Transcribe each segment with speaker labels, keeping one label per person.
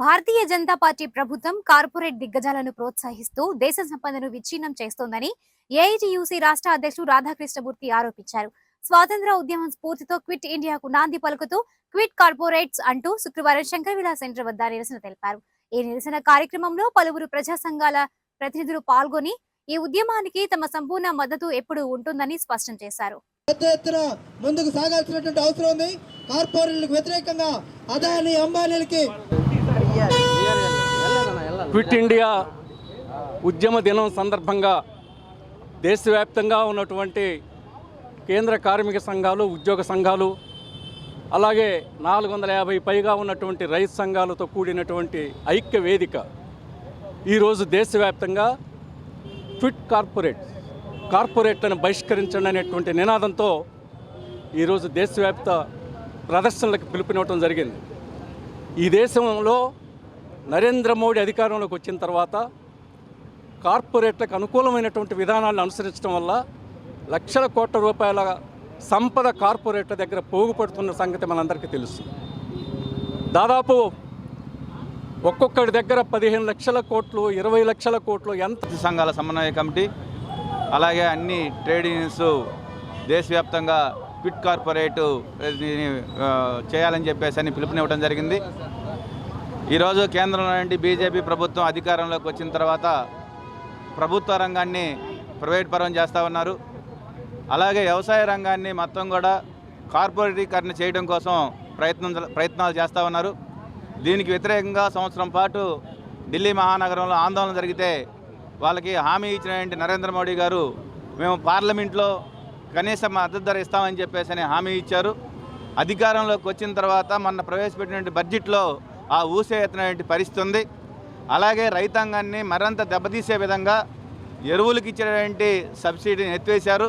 Speaker 1: భారతీయ Janata party ప్రభుత్వం corporate దిగ్గజాలను ప్రోత్సహిస్తూ దేశ సంపదను విచ్ఛిన్నం చేస్తోందని ఏఐటియుసి రాష్ట్ర అధ్యక్షుడు రాధాకృష్ణమూర్తి ఆరోపించారు. స్వాతంత్ర ఉద్యమం స్ఫూర్తితో క్విట్ ఇండియాకు నాంది పలుకుతూ క్విట్ కార్పొరేట్స్ అంటూ శుక్రవారం శంకరవిలా సెంటర్ వద్ద నిరసన తెలిపారు. ఈ నిరసన కార్యక్రమంలో పలువురు ప్రజా సంఘాల ప్రతినిధులు పాల్గొని ఈ ఉద్యమానికి తమ సంపూర్ణ మద్దతు ఎప్పుడు ఉంటుందని స్పష్టం చేశారు.
Speaker 2: పెద్ద ఎత్తున ముందుకు సాగాల్సినటువంటి అవసరం ఉంది. కార్పొరేట్లకు వ్యతిరేకంగా అదాని అంబానీలకి
Speaker 3: క్విట్ ఇండియా ఉద్యమ దినం సందర్భంగా దేశవ్యాప్తంగా ఉన్నటువంటి కేంద్ర కార్మిక సంఘాలు ఉద్యోగ సంఘాలు అలాగే నాలుగు వందల యాభై పైగా ఉన్నటువంటి రైతు సంఘాలతో కూడినటువంటి ఐక్య వేదిక. ఈరోజు దేశవ్యాప్తంగా క్విట్ కార్పొరేట్ కార్పొరేట్లను బహిష్కరించండి అనేటువంటి నినాదంతో ఈరోజు దేశవ్యాప్త ప్రదర్శనలకు పిలుపునివ్వటం జరిగింది. ఈ దేశంలో నరేంద్ర మోడీ అధికారంలోకి వచ్చిన తర్వాత కార్పొరేట్లకు అనుకూలమైనటువంటి విధానాలను అనుసరించడం వల్ల లక్షల కోట్ల రూపాయల సంపద కార్పొరేట్ల దగ్గర పోగుపడుతున్న సంగతి మనందరికీ తెలుసు. దాదాపు ఒక్కొక్కడి దగ్గర పదిహేను లక్షల కోట్లు ఇరవై లక్షల కోట్లు ఎంత
Speaker 4: సంఘాల సమన్వయ కమిటీ అలాగే అన్ని ట్రేడ్ యూనియన్స్ దేశవ్యాప్తంగా క్విట్ కార్పొరేటు చేయాలని చెప్పేసి అని పిలుపునివ్వడం జరిగింది. ఈరోజు కేంద్రంలో నుండి బీజేపీ ప్రభుత్వం అధికారంలోకి వచ్చిన తర్వాత ప్రభుత్వ రంగాన్ని ప్రైవేట్ పరం చేస్తూ ఉన్నారు. అలాగే వ్యవసాయ రంగాన్ని మొత్తం కూడా కార్పొరేటీకరణ చేయడం కోసం ప్రయత్నం ప్రయత్నాలు చేస్తూ ఉన్నారు. దీనికి వ్యతిరేకంగా సంవత్సరం పాటు ఢిల్లీ మహానగరంలో ఆందోళన జరిగితే వాళ్ళకి హామీ ఇచ్చినటువంటి నరేంద్ర మోడీ గారు మేము పార్లమెంట్లో కనీస మద్దతు ధర ఇస్తామని చెప్పేసి అని హామీ ఇచ్చారు. అధికారంలోకి వచ్చిన తర్వాత మొన్న ప్రవేశపెట్టినటువంటి బడ్జెట్లో ఆ ఊసే పరిస్థితి ఉంది అలాగే రైతాంగాన్ని మరింత దెబ్బతీసే విధంగా ఎరువులకు ఇచ్చినటువంటి సబ్సిడీని ఎత్తివేశారు.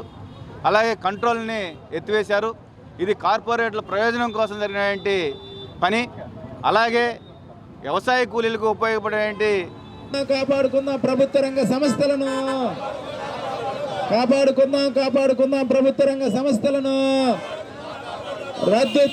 Speaker 4: అలాగే కంట్రోల్ని ఎత్తివేశారు. ఇది కార్పొరేట్ల ప్రయోజనం కోసం జరిగినటువంటి పని? అలాగే వ్యవసాయ కూలీలకు ఉపయోగపడేటువంటి
Speaker 2: కాపాడుకుందాం ప్రభుత్వ రంగ సంస్థలను. కాపాడుకుందాం కాపాడుకుందాం ప్రభుత్వ రంగ సంస్థలను. రద్దు